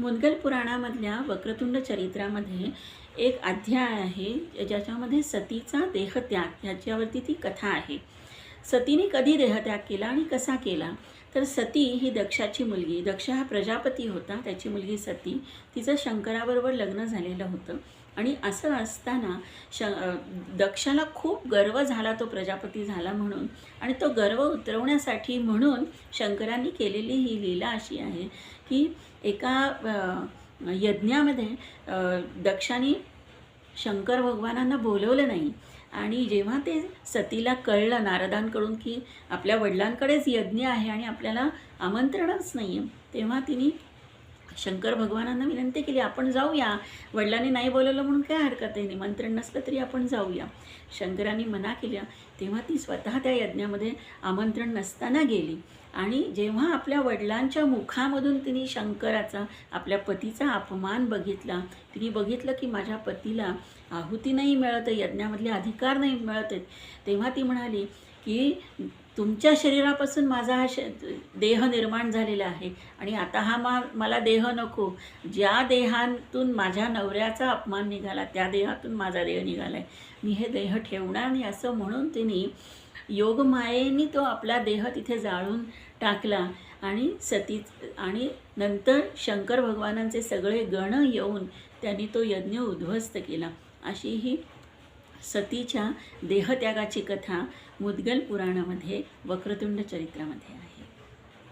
मुदगल पुराणामधल्या वक्रतुंड चरित्रामध्ये एक अध्याय आहे ज्याच्यामध्ये सतीचा देहत्याग ह्याच्यावरती ती कथा आहे. सतीने कधी देहत्याग केला आणि कसा केला? तर सती ही दक्षाची मुलगी. दक्ष हा प्रजापती होता त्याची मुलगी सती. तिचं शंकराबरोबर लग्न झालेलं होतं. आणि असं असताना श दक्षाला खूप गर्व झाला तो प्रजापती झाला म्हणून. आणि तो गर्व उतरवण्यासाठी म्हणून शंकरांनी केलेली ही लीला अशी आहे की एका यज्ञामध्ये दक्षाने शंकर भगवानांना बोलवलं नाही. आणि जेव्हा ते सतीला कळलं नारदांकडून की आपल्या वडिलांकडेच यज्ञ आहे आणि आपल्याला आमंत्रणच नाही आहे तेव्हा तिने शंकर भगवानांना विनंती केली आपण जाऊया. वडिलांनी नाही बोलवलं म्हणून काय हरकत आहे? निमंत्रण नसलं तरी आपण जाऊया. शंकरांनी मना केल्या तेव्हा ती स्वतः त्या यज्ञामध्ये आमंत्रण नसताना गेली. आणि जेव्हा आपल्या वडिलांच्या मुखामधून तिने शंकराचा आपल्या पतीचा अपमान बघितला तिने बघितलं की माझ्या पतीला आहुती नाही मिळत आहे यज्ञामधले अधिकार नाही मिळत आहेत तेव्हा ती म्हणाली की तुमच्या शरीरापासून माझा हा श देह निर्माण झालेला आहे. आणि आता हा मा मला देह नको. ज्या देहातून माझ्या नवऱ्याचा अपमान निघाला त्या देहातून माझा देह निघाला आहे मी हे देह ठेवणार नाही असं म्हणून तिने योगमायेने तो आपला देह तिथे जाळून टाकला. आणि सती आणि नंतर शंकर भगवानांचे सगळे गण येऊन त्यांनी तो यज्ञ उद्ध्वस्त केला. अशी ही सतीच्या देहत्यागाची कथा मुद्गल पुराणामध्ये वक्रतुंड चरित्रामध्ये आहे.